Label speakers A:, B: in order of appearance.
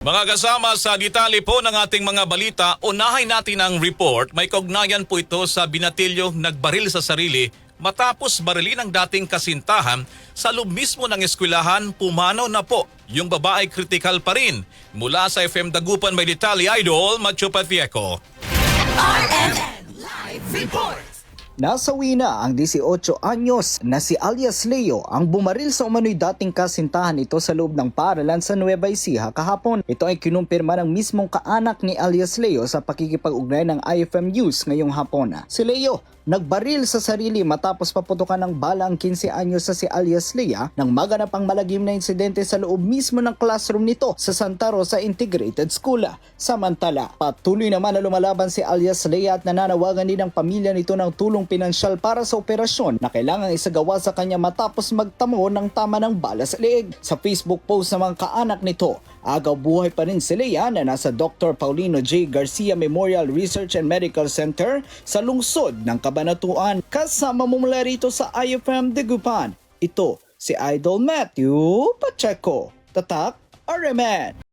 A: Mga kasama sa detalye po ng ating mga balita, unahay natin ang report. May kaugnayan po ito sa binatilyo nagbaril sa sarili matapos barilin ang dating kasintahan sa loob mismo ng eskwelahan, pumanaw na po. Yung babae kritikal pa rin. Mula sa FM Dagupan may detalye, Idol Macho Patieco.
B: RMN Live Report.
C: Nasawi na ang 18 anyos na si alias Leo ang bumaril sa umano'y dating kasintahan ito sa loob ng paaralan sa Nueva Ecija kahapon. Ito ay kinumpirma ng mismong kaanak ni alias Leo sa pakikipag-ugnay ng IFM News ngayong hapon. Si Leo nagbaril sa sarili matapos paputukan ng bala ang 15 anyos sa si alias Lea nang maganap ang malagim na insidente sa loob mismo ng classroom nito sa Santa Rosa Integrated School. Samantala, patuloy naman na lumalaban si alias Lea at nananawagan din ang pamilya nito ng tulong pinansyal para sa operasyon na kailangang isagawa sa kanya matapos magtamo ng tama ng bala sa leeg. Sa Facebook post ng mga kaanak nito, agaw buhay pa rin si Lea na nasa Dr. Paulino J. Garcia Memorial Research and Medical Center sa lungsod ng Kabanatuan kasama mo mula rito sa IFM Degupan. Ito si Idol Matthew Pacheco. Tatak RMN.